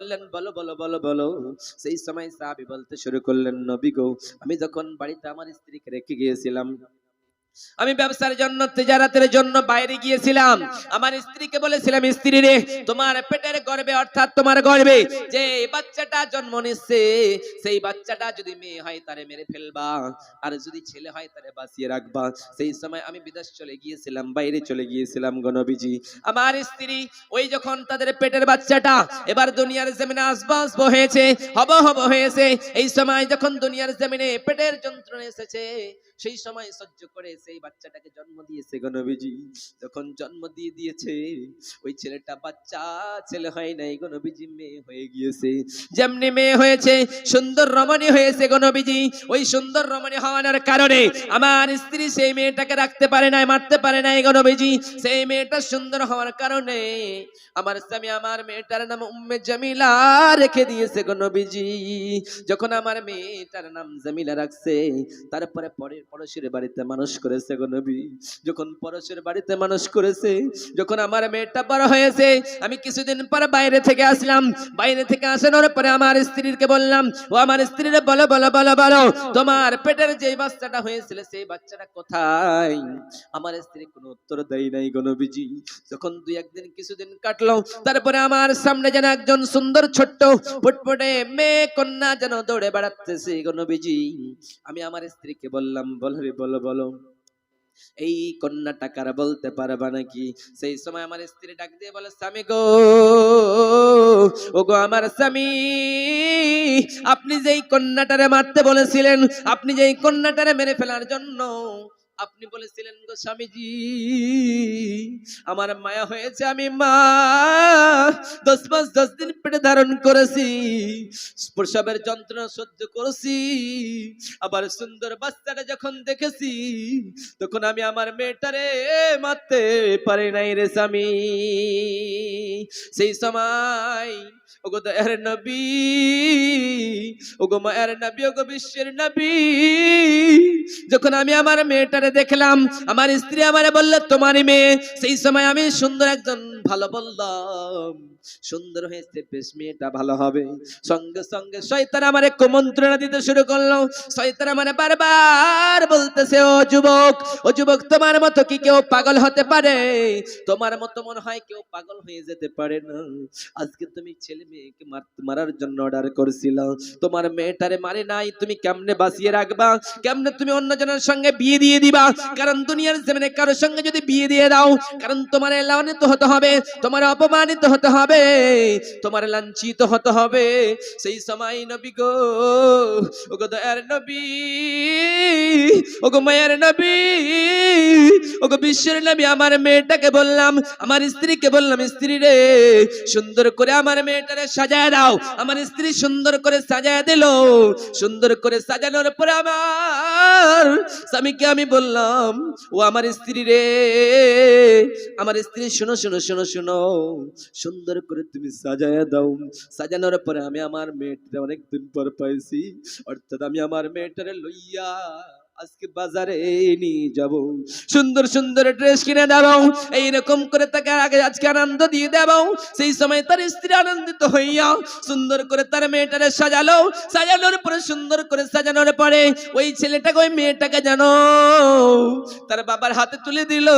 বললেন, বলো বলো বলো বলো। সেই সময় সাহাবি বলতে শুরু করলেন, নবী গো, আমি যখন বাড়িতে আমার স্ত্রীকে রেখে গিয়েছিলাম আমি ব্যবসার জন্য, তেজারাতের জন্য বাইরে গিয়েছিলাম। আমার স্ত্রীকে বলেছিলাম, স্ত্রী রে, তোমার পেটের গর্বে অর্থাৎ তোমার গর্বে যে বাচ্চাটা জন্ম নিচ্ছে, সেই বাচ্চাটা যদি মেয়ে হয়, তারে মেরে ফেলবা। আর যদি ছেলে হয়, তারে বাঁচিয়ে রাখবা। সেই সময় আমি বিদেশ চলে গিয়েছিলাম, বাইরে চলে গিয়েছিলাম গণবিজি আমার স্ত্রী ওই যখন তাদের পেটের বাচ্চাটা এবার দুনিয়ার জমিনে আসব আসব হয়েছে হব হব হয়েছে, এই সময় যখন দুনিয়ার জমিনে পেটের যন্ত্রণা এসেছে সেই সময় সহ্য করে সেই বাচ্চাটাকে জন্ম দিয়েছে গণবিজি যখন জন্ম দিয়ে দিয়েছে, ওই ছেলেটা বাচ্চা, ছেলে হয় নাই গণবিজি মেয়ে হয়ে গিয়েছে। যেমনি মেয়ে হয়েছে, সুন্দর রমণী হয়েছে গণবিজি ওই সুন্দর রমণী হওয়ার কারণে আমার স্ত্রী সেই মেয়েটাকে রাখতে পারে নাই, মারতে পারে নাই গণবিজি সেই মেয়েটা সুন্দর হওয়ার কারণে আমার স্বামী আমার মেয়েটার নাম উম্মে জামিলা রেখে দিয়েছে গণবিজি যখন আমার মেয়েটার নাম জামিলা রাখছে, তারপরে পরে পড়োশির বাড়িতে মানুষ করেছে গো নবী। যখন পড়োশির বাড়িতে মানুষ করেছে, যখন আমার মেয়েটা বড় হয়েছে, আমি কিছুদিন পর বাইরে থেকে আসলাম। বাইরে থেকে আসানোর পরে আমার স্ত্রীকে বললাম, ও আমার স্ত্রীর বলো বলো বলো বলো, তোমার পেটের যে বাচ্চাটা হয়েছিল, সেই বাচ্চাটা কোথায়? আমার স্ত্রী কোনো উত্তর দেয় নাই গো নবীজি। যখন দুই একদিন কিছুদিন কাটলো, তারপরে আমার সামনে যেন একজন সুন্দর ছোট্ট ফুটফুটে মেয়ে কন্যা যেন দৌড়ে বেড়াতেছে গো নবীজি। আমি আমার স্ত্রীকে বললাম বলো রে, বলো বলো। এই কন্যাটা বলতে নাকি? সেই সময় আমার স্ত্রী ডাক দিয়ে বলে, স্বামী গো আমার স্বামী, আপনি যেই কন্যাটারে মারতে বলেছিলেন, আপনি যেই কন্যাটারে মেরে ফেলার জন্য, আপনি বলেছিলেন গো স্বামীজি, আমার মায়া হয়েছে, আমি মা, দশ মাস, দশ দিন পেটে ধারণ করেছি প্রসবের যন্ত্রণা সহ্য করেছি, আবার সুন্দর বাচ্চাটা যখন দেখেছি, তখন আমি আমার মেয়েটারে মারতে পারি নাই রে স্বামী। সেই সময়, ওগো দয়ার নবী, ওগো মায়ের নবী, ওগো বিশ্বের নবী, যখন আমি আমার মেয়েটারে দেখলাম, আমার স্ত্রী আমারে বলল, তোমারই মেয়ে। সেই সময় আমি সুন্দর একজন ভালো বললাম, সুন্দর হয়েছে। বেশ মেয়েটা ভালো হবে। সঙ্গে সঙ্গে শয়তান আমারে কুমন্ত্রণা দিতে শুরু করল। শয়তান আমারে বারবার বলতেছে, ও যুবক ও যুবক, তোমার মতো কি কেউ পাগল হতে পারে? তোমার মতো মনে হয় কেউ পাগল হয়ে যেতে পারে না। আজকে তুমি ছেলে মেয়েকে মারার জন্য অর্ডার করছিল। তোমার মেয়েটারে মারে নাই, তুমি কেমনে বাঁচিয়ে রাখবা? কেমনে তুমি অন্যজনের সঙ্গে বিয়ে দিয়ে দিবা? কারণ দুনিয়ার জমিনে কারোর সঙ্গে যদি বিয়ে দিয়ে দাও, কারণ তোমার লাঞ্ছিত হতে হবে, তোমার অপমানিত হতে হবে। তোমার লাঞ্ছিত হতে হবে। সেই সময় নবী গো ও গো দয়ার নবী ও গো মায়ের নবী ও গো বিশ্বের নবী, আমার মেয়েটাকে বললাম, আমার স্ত্রীকে বললাম, স্ত্রী রে, সুন্দর করে আমার মেয়েটারে সাজায় দাও। আমার স্ত্রী সুন্দর করে সাজায় দিল। সুন্দর করে সাজানোর পরে আমার স্বামীকে আমি বললাম, ও আমার স্ত্রী রে, আমার স্ত্রী, শুনো শুনো শুনো শুনো, সুন্দর করে তুমি সাজায় দাও। সাজানোর পরে আমি আমার মেয়েটারে অনেকদিন পর পাইছি। অর্থাৎ আমি আমার মেয়েটারে লইয়া আজকে বাজারে নিয়ে যাব। সুন্দর সুন্দর ড্রেস কিনে দেব। এইরকম করে তাকে আগে আজকে আনন্দ দিয়ে দেব। সেই সময় তার স্ত্রী আনন্দিত হইয়া সুন্দর করে তার মেয়েটারে সাজালো। সাজানোর পরে, সুন্দর করে সাজানোর পরে ওই ছেলেটাকে, ওই মেয়েটাকে জানো তার বাবার হাতে তুলে দিল।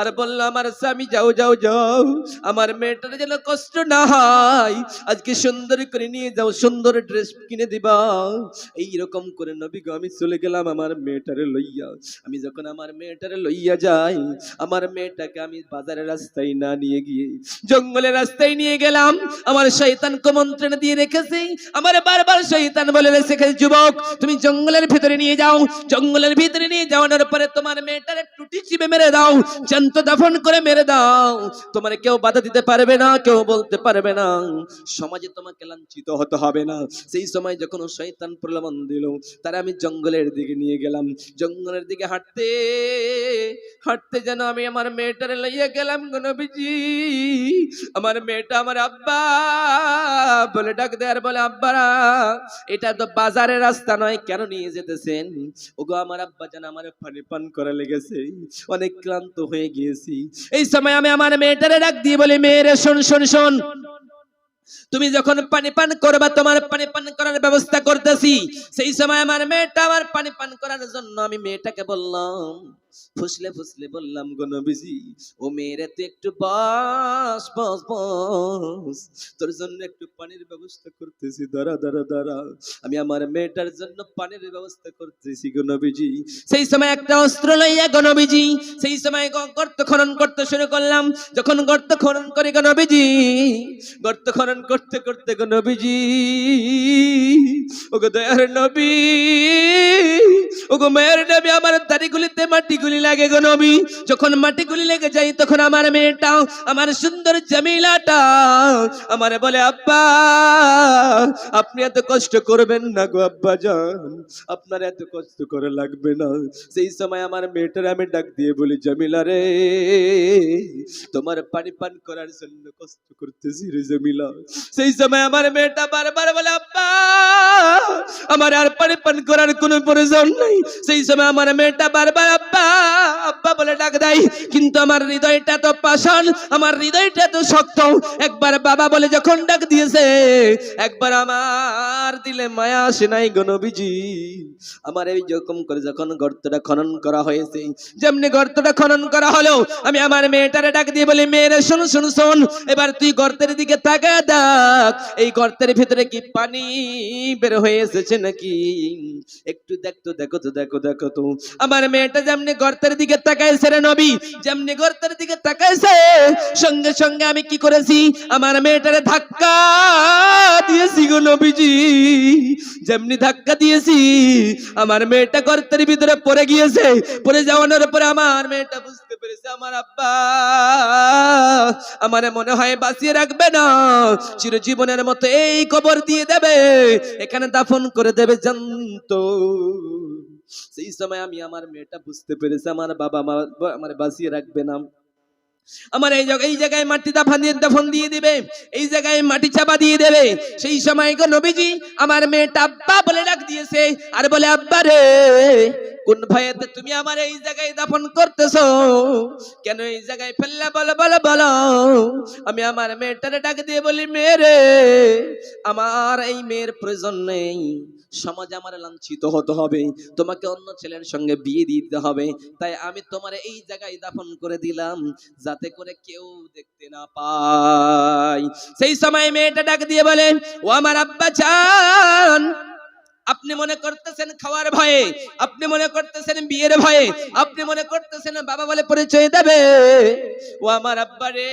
আর বলল, আমার স্বামী, যাও যাও যাও। আমার মেয়েটার যেন কষ্ট না হয়। আজকে সুন্দর করে নিয়ে যাও, সুন্দর ড্রেস কিনে দিবা। এইরকম করে নবী গো, আমি চলে গেলাম আমার মেয়েটারে লইয়া, আমি যখন আমার মেয়েটারে লইয়া যাই, আমার মেয়েটাকে আমি বাজারের রাস্তায় না নিয়ে গিয়ে, জঙ্গলের রাস্তায় নিয়ে গেলাম। আমার শয়তান কুমন্ত্রণ দিয়ে রেখেছি। আমার বারবার শয়তান বলে রেখেছে যুবক, তুমি জঙ্গলের ভিতরে নিয়ে যাও। জঙ্গলের ভিতরে নিয়ে যাওয়ানোর পরে তোমার মেয়েটারে টুটি চিবে মেরে দাও, জ্যান্ত দাফন করে মেরে দাও। তোমার কেউ বাধা দিতে পারবে না, কেউ বলতে পারবে না। সমাজে তোমাকে লাঞ্ছিত হতে হবে না। সেই সময় যখন ও শয়তান প্রলোভন দিল, তারা আমি জঙ্গলের দিকে নিয়ে গেলাম, জঙ্গলের দিকে হাঁটতে হাঁটতে যেন আমি আমার মেয়েটারে লইয়া গেলাম গো নবীজি। আমার মেয়েটা আমার আব্বা, বলে ডাক দেয় আর বলে, আব্বারা, এটা তো বাজারের রাস্তা নয়, কেন নিয়ে যেতেছেন? ওগো আমার আব্বা যেন আমার পানি পান করা লেগেছে, অনেক ক্লান্ত হয়ে গিয়েছি। এই সময় আমি আমার মেয়েটারে ডাক দিয়ে বলি, মেয়েরে, শোন শোন শোন। তুমি যখন পানি পান করবা, তোমার পানি পান করার ব্যবস্থা করতেছি। সেই সময় আমার মেয়েটা আমার পানি পান করার জন্য আমি মেয়েটাকে বললাম ফুসলে ফুসলে বললাম, গো নবীজি, ও মেয়েরে তুই একটু বস বস বস। তোর জন্য একটু পানির ব্যবস্থা করতেছি। দাঁড়া দাঁড়া দাঁড়া। আমি আমার মেয়েটার জন্য পানির ব্যবস্থা করতেছি, গো নবীজি। সেই সময় একটা অস্ত্র লইয়া গো নবীজি, সেই সময় গর্ত খনন করতে শুরু করলাম। যখন গর্ত খনন করি গো নবীজি, গর্ত খনন করতে করতে গো নবীজি, ওগো দয়ার নবী, ওগো মায়ের নবী আমার দাড়িগুলিতে মাটিগুলি লাগে গো নবী। যখন মাটিগুলি লেগে যায়, তখন আমার মেয়েটা আমার সুন্দর জামিলাটা আমারে বলে, আব্বা, আপনি এত কষ্ট করবেন না গো আব্বা যান আপনার এত কষ্ট করে লাগবে না। সেই সময় আমার মেয়েটার আমি ডাক দিয়ে বলি, জামিলা রে, তোমার পানি পান করার জন্য কষ্ট করতেছি রে জামিলা। সেই সময় আমার মেয়েটা বারবার বলে, আব্বা, আমার আর পানি পান করার কোনো প্রয়োজন নাই। সেই সময় আমার মেয়েটা বারবার, আব্বা আব্বা বলে ডাক দেয়, কিন্তু আমার হৃদয়টা তো আমার হৃদয়টা তো শক্ত। একবার বাবা বলে, যখন ডাক দিয়েছে, একবার আমার দিলে মায়া আসে নাই গনবিজি আমার এই করে যখন গর্তটা খনন করা হয়েছে, যেমনি গর্তটা খনন করা হলো, আমি আমার মেয়েটারে ডাক দিয়ে বলি, মেয়েরে, শোন শোন শোন, এবার তুই গর্তের দিকে তাকা দেখ, এই গর্তের ভিতরে কি পানি বের হয়ে এসেছে নাকি? একটু দেখতো, দেখো তো, দেখো দেখো তো। আমার মেয়েটা যেমনি গর্তের দিকে তাকাইছে রে নবী। যেমনি গর্তের দিকে তাকাইছে, সঙ্গে সঙ্গে আমি কি করেছি? আমার মেয়েটারে ধাক্কা দিয়েছি গো নবীজি। যেমনি ধাক্কা দিয়েছি, আমার মেয়েটা গর্তের ভিতরে পড়ে গিয়েছে। পড়ে যাওয়ানোর পরে আমার মেয়েটা বুঝতে পেরেছে, আমার আব্বা, আমার মনে হয় বাঁচিয়ে রাখবে না। চিরজীবনের মতো এই কবর দিয়ে দেবে, এখানে দাফন করে দেবে জানতো। সেই সময় আমি আমার মেয়েটা বুঝতে পেরেছি, আমার বাবা মা আমার বাঁচিয়ে রাখবে না। আমার এই জায়গায় এই জায়গায় মাটি দাফন দিয়ে দাফন দিয়ে দিবে, এই জায়গায় মাটি চাপা দিয়ে দেবে। সেই সময় গো নবীজি আমার মেয়েটা আব্বা বলে ডাক দিয়েছে, আর বলে, আব্বা রে কোন ভয়েতে তুমি আমার এই জায়গায় দাফন করতেছো? কেন এই জায়গায় ফেললে? বলো বলো বলো। আমি আমার মেয়েটারে ডাক দিয়ে বলি, মেয়েরে, আমার এই মেয়ের প্রয়োজন নেই। সমাজে আমার লাঞ্ছিত হতে হবে। তোমাকে অন্য ছেলের সঙ্গে বিয়ে দিতে হবে। তাই আমি তোমার এই জায়গায় দাফন করে দিলাম, যাতে করে কেউ দেখতে না পায়। সেই সময় মেয়েটা ডাক দিয়ে বলে, ও আমার আব্বা চান আপনি মনে করতেছেন খাওয়ার ভয়ে, আপনি মনে করতেছেন বিয়ের ভয়ে, আপনি মনে করতেছেন বাবা বলে পরিচয় দেবে। ও আমার আব্বা রে,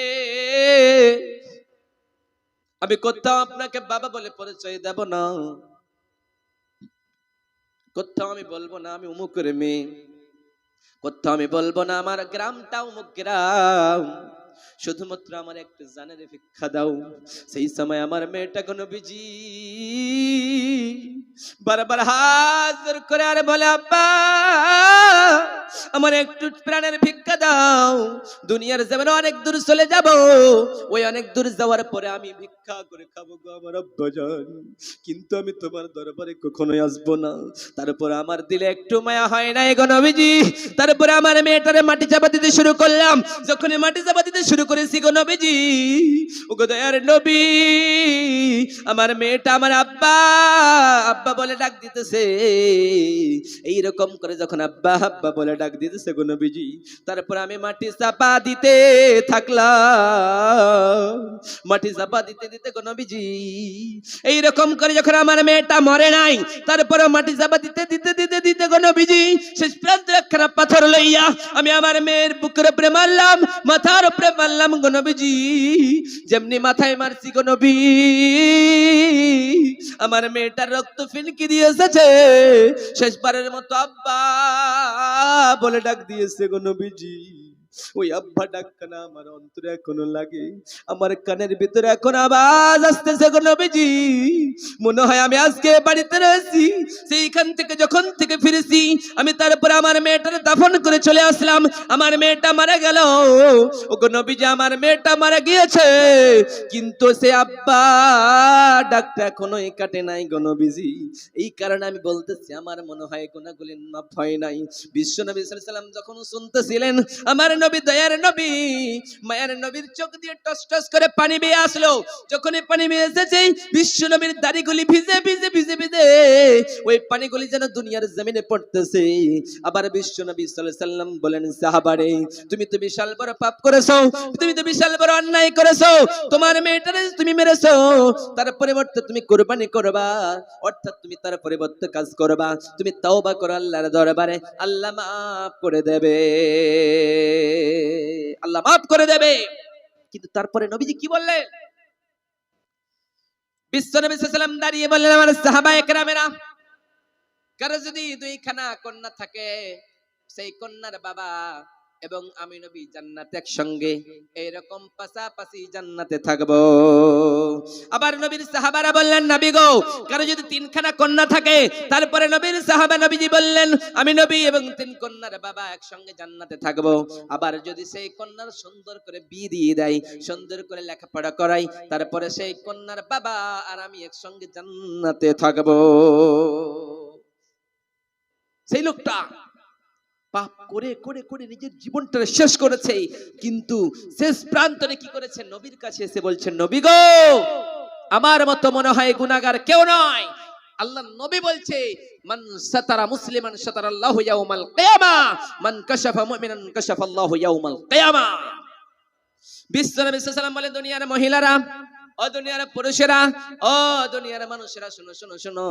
আমি কোথাও আপনাকে বাবা বলে পরিচয় দেব না। কোথাও আমি বলব না, আমি উমুকের মেয়ে। কোথাও আমি বলব না, আমার গ্রামটা অমুক গ্রাম। শুধুমাত্র আমার একটা জানের ভিক্ষা দাও। সেই সময় আমার মেয়েটা কোনো বিজি। বারবার হাজার করে আর বলে, আব্বা আমার একটু প্রাণের ভিক্ষা দাও। দুনিয়ার যেমন অনেক দূর চলে যাব। ওই অনেক দূর যাওয়ার পরে আমি ভিক্ষা করে খাব গো আমার আব্বা জান কিন্তু আমি তোমার দরবারে কখনোই আসব না। তারপর আমার দিলে একটু মায়া হয় না এগো নবীজি। তারপরে আমার মেয়েটারে মাটি চাপা দিতে শুরু করলাম। যখনই মাটি চাপা দিতে শুরু করেছি গো নবীজি ও গো দয়ার নবী, আমার মেয়েটা আমার আব্বা আব্বা বলে ডাক দিতেছে। এইরকম করে যখন আব্বা আব্বা বলে ডাক দিতেছে গো নবীজি তারপর আমি মাটি চাপা দিতে থাকলাম। মাটি চাপা দিতে দিতে গো নবীজি এই রকম করে যখন আমার মেয়েটা মরে নাই, তারপরে মাটি চাপা দিতে দিতে দিতে দিতে গো নবীজি শেষ প্রান্তে একখানা পাথর লইয়া আমি আমার মেয়ের বুকের উপরে মারলাম, মাথার উপরে মারলাম গো নবীজি যেমনি মাথায় মারছি গো নবী আমার মেয়েটার রক্ত ফিনকি দিয়ে এসেছে। শেষবারের মতো আব্বা বলে ডাক দিয়েছে গো নবীজি। ওই আব্বা ডাক্কানা আমার অন্তরে এখনও লাগে। আমার কানের ভিতরে এখন আওয়াজ আসতেছে গো নবীজি। মনে হয় আমি আজকে বাড়িতে রয়েছি। সেইখান থেকে যখন থেকে ফিরেছি, আমি তারপরে আমার মেয়েটার দাফন করে চলে আসলাম। আমার মেয়েটা মারা গেল। ও নবীজি, আমার মেয়েটা মারা গিয়েছে। কিন্তু সে আব্বা ডাকটা এখনও কাটে নাই গো নবীজি। এই কারণে আমি বলতেছি, আমার মনে হয় গুণাগুলির মাফ হয় নাই। বিশ্ব নবী সাল্লাম যখন শুনতেছিলেন, আমার নবী, দয়ার নবী, মায়ের নবীর চোখ দিয়ে টস টস করে পানি বেয়ে আসলো। যখনই পানি বেয়ে এসেছে, বিশ্ব নবীর দাড়িগুলি ভিজে ভিজে ভিজে ভিজে, ওই পানিগুলি যেন দুনিয়ার জমিনে পড়তেছে। আবার বিশ্ব নবী সাল্লাম বলেন, সাহাবারে, তুমি তো বিশাল বড় পাপ করেছ, তুমি তো বিশাল বড় অন্যায় করেছ, তোমার মেয়েটারে তুমি মেরেছো, তার পরিবর্তে তুমি কোরবানি করবা, অর্থাৎ তুমি তার পরিবর্তে কাজ করবা, তুমি তওবা করো আল্লাহর দরবারে, আল্লাহ মাফ করে দেবে। আল্লাহ মাফ করে দেবে। কিন্তু তারপরে নবীজি কি বললেন? বিশ্ব নবী দাঁড়িয়ে বললেন, আমার সাহাবা একরামেরা কারও যদি দুইখানা কন্যা থাকে, সেই কন্যার বাবা এবং আমি নবী জান্নাতে একসঙ্গে এইরকম পাশাপাশি জান্নাতে থাকব। আবার নবীর সাহাবারা বললেন, নবী গো, কারও যদি তিনখানা কন্যা থাকে, তারপরে নবীর সাহাবা নবীজি বললেন, আমি নবী এবং তিন কন্যার বাবা একসঙ্গে জান্নাতে থাকব। আবার যদি সেই কন্যার সুন্দর করে বিয়ে দিয়ে দেয়, সুন্দর করে লেখাপড়া করাই তারপরে সেই কন্যার বাবা আর আমি একসঙ্গে জান্নাতে থাকব। সেই লোকটা পাপ করে করে করে নিজের জীবনটা শেষ করেছে। কিন্তু শেষ প্রান্তরে কি করেছে? নবীর কাছে এসে বলছেন নবী গো, আমার মতো মনে হয় গুনাহগার কেউ নয়। আল্লাহ নবী বলছে, মান সাতারা মুসলিমান সাতারা আল্লাহু ইয়াউমাল কিয়ামা, মান কাশাফা মুমিনান কাশাফা আল্লাহু ইয়াউমাল কিয়ামা। বিশ্ব নবী সাল্লাল্লাহু বলে দুনিয়ার মহিলারা, ও দুনিয়ার পুরুষেরা, ও দুনিয়ার মানুষেরা, শোনো শোনো শোনো।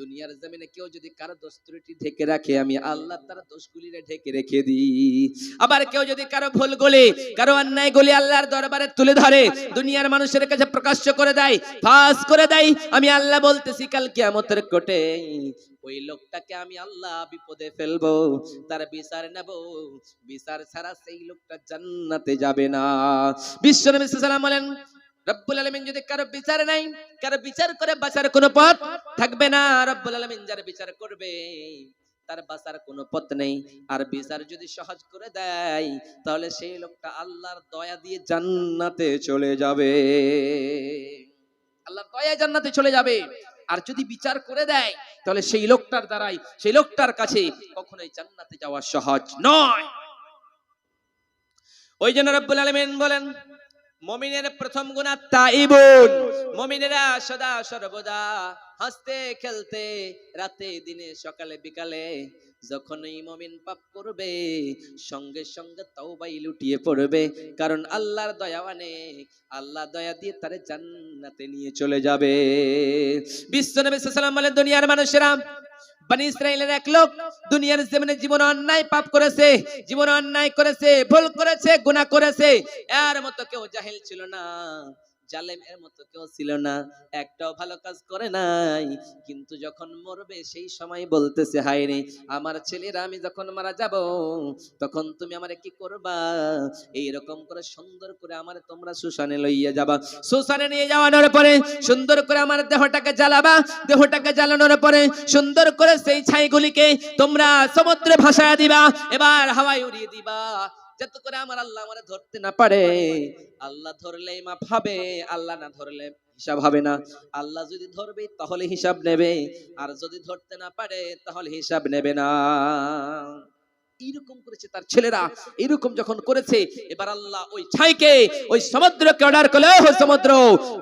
দুনিয়ার জমিনে কেউ যদি কারও দোষ ত্রুটি ঢেকে রাখে, আমি আল্লাহ তার দোষগুলি ঢেকে রেখে দিই। আবার কেউ যদি কারও ভুল গলে, কারও অন্যায় গলি আল্লাহর দরবারে তুলে ধরে, দুনিয়ার মানুষের কাছে প্রকাশ্য করে দেয়, ফাঁস করে দেয়, আমি আল্লাহ বলতেছি, কাল কিয়ামতের কোটে ওই লোকটাকে আমি আল্লাহ বিপদে ফেলব, তার বিচার নেব। বিচার ছাড়া সেই লোকটা জান্নাতে যাবে না। বিশ্ব সাল্লাল্লাহু আলাইহি বলেন রব্বুল আলামিন যদি কারও বিচার নাই, কারও বিচার করে বাঁচার কোনো পথ থাকবে না। রব্বুল আলামিন যার বিচার করবে, তার বাঁচার কোনো পথ নেই। আর বিচার যদি সহজ করে দেয়, তাহলে সেই লোকটা আল্লাহর দয়া দিয়ে জান্নাতে চলে যাবে। আল্লাহর দয়া জান্নাতে চলে যাবে। আর যদি বিচার করে দেয়, তাহলে সেই লোকটার দ্বারাই, সেই লোকটার কাছে কখনোই জান্নাতে যাওয়া সহজ নয়। ওই জন্য রব্বুল আলামিন বলেন মমিনের প্রথম গুণা তাইবুন। মমিনেরা সদা সর্বদা হাসতে, খেলতে, রাতে, দিনে, সকালে, বিকালে যখনই মমিন পাপ করবে, সঙ্গে সঙ্গে তওবাই লুটিয়ে পড়বে। কারণ আল্লাহর দয়া অনেক আল্লাহ দয়া দিয়ে তারে জান্নাতে নিয়ে চলে যাবে। বিশ্বনবী সাল্লাল্লাহু আলাইহি দুনিয়ার মানুষেরা বানি ইসরায়েলের এক লোক দুনিয়ার জীবনে জীবন অন্যায় পাপ করেছে, জীবন অন্যায় করেছে, ভুল করেছে, গুনাহ করেছে, এর মতো কেউ জাহিল ছিল না। জালেম এর মতো কেউ ছিল না। একটাও ভালো কাজ করে নাই। কিন্তু যখন মরবে সেই সময় বলতেছে, হায় রে, আমার ছেলেরা, আমি যখন মারা যাব, তখন তুমি আমারে কি করবা? এই রকম করে সুন্দর করে আমার তোমরা সুশানে লইয়া যাবা। সুশানে নিয়ে যাওয়ানোর পরে সুন্দর করে আমার দেহটাকে জ্বালাবা। দেহটাকে জ্বালানোর পরে সুন্দর করে সেই ছাইগুলিকে তোমরা সমুদ্রে ভাসায় দিবা। এবার হাওয়ায় উড়িয়ে দিবা। যাতে করে আমার আল্লাহ আমার ধরতে না পারে। আল্লাহ ধরলে মা ভাবে আল্লাহ না ধরলে হিসাব হবে না। আল্লাহ যদি ধরবে তাহলে হিসাব নেবে। আর যদি ধরতে না পারে তাহলে হিসাব নেবে না। এইরকম করেছে তার ছেলেরা, এরকম যখন করেছে, এবার আল্লাহ ওই ছাইকে, ওই সমুদ্রকে অর্ডার করলে ওই সমুদ্র,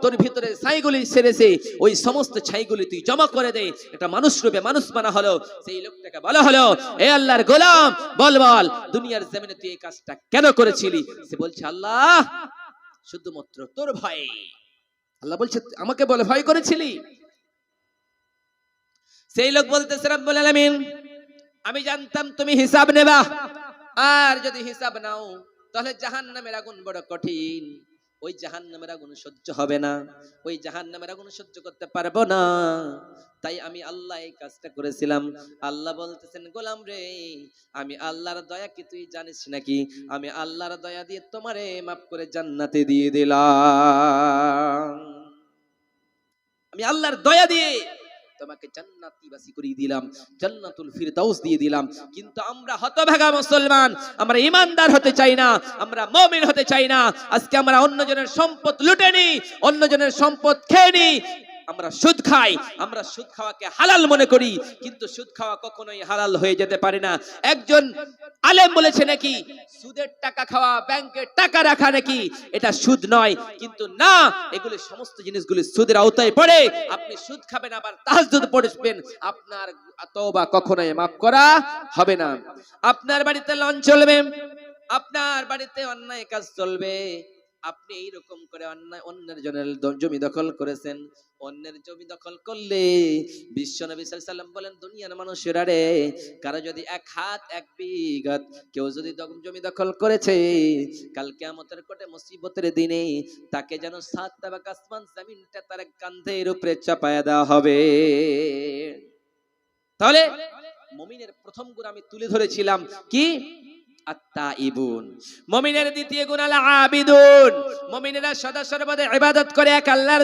তোর ভিতরে ছাইগুলি সেরেছে ওই সমস্ত ছাইগুলি তুই জমা করে দে, এটা মানুষ রূপে মানুষ মানা হলো, সেই লোকটাকে বলা হলো, এ আল্লাহর গোলাম, বল বল, দুনিয়ার জমিনে তুই এই কাজটা কেন করেছিলি? সে বলছে, আল্লাহ, শুধুমাত্র তোর ভয়ে। আল্লাহ বলছে, আমাকে বলে ভয় করেছিলি? সেই লোক বলতেছে, রব্বুল আলামিন আমি জানতাম তুমি হিসাব নেবা। আর যদি হিসাব নাও, তাহলে জাহান্নামের আগুন বড় কঠিন। ওই জাহান্নামের আগুন সহ্য হবে না। ওই জাহান্নামের আগুন সহ্য করতে পারব না। তাই আমি আল্লাহ এই কাজটা করেছিলাম। আল্লাহ বলতেছেন, গোলাম রে, আমি আল্লাহর দয়া কি তুই জানিস নাকি? আমি আল্লাহর দয়া দিয়ে তোমারে মাফ করে জান্নাতে দিয়ে দিলাম। আমি আল্লাহর দয়া দিয়ে তোমাকে জান্নাতিবাসী করিয়ে দিলাম, জান্নাতুল ফিরদাউস দিয়ে দিলাম। কিন্তু আমরা হতভাগা মুসলমান, আমরা ইমানদার হতে চাই না, আমরা মুমিন হতে চাই না। আজকে আমরা অন্যজনের সম্পদ লুটেনি অন্যজনের সম্পদ খেয়ে আমরা সুদ খাই, আমরা সুদ খাওয়াকে হালাল মনে করি, কিন্তু সুদ খাওয়া কখনোই হালাল হয়ে যেতে পারে না। একজন আলেম বলেছে নাকি, সুদের টাকা খাওয়া ব্যাংকের টাকা রাখা নাকি, এটা সুদ নয়, কিন্তু না, এগুলি সমস্ত জিনিসগুলি সুদের আওতায় পড়ে। আপনি সুদ খাবেন, আবার তাহাজ্জুদ পড়বেন, আপনার তওবা কখনোই মাফ করা হবে না। আপনার বাড়িতে লঞ্চ চলবে, আপনার বাড়িতে অন্যায় কাজ চলবে, আপনি এইরকম করে অন্যায়, অন্যের জনের জমি দখল করেছেন অন্যের জমি দখল করলে বিশ্ব নবী সাল্লাম বলেন, দুনিয়ার মানুষেরা রে, কারও যদি এক হাত, এক বিঘাত কেউ যদি জমি দখল করেছে, কাল কিয়ামতের কোটে মুসিবতের দিনে তাকে যেন সাত তাবাক আসমান জমিনটা তার কান্ধের উপরে চাপায়া দেওয়া হবে। তাহলে মমিনের প্রথম গুণ আমি তুলে ধরেছিলাম কি? আত্মা ইবুন মমিনের দ্বিতীয় গুণ আল আবিদুন। মমিনেরা সদা সর্বদা ইবাদত করে এক আল্লাহর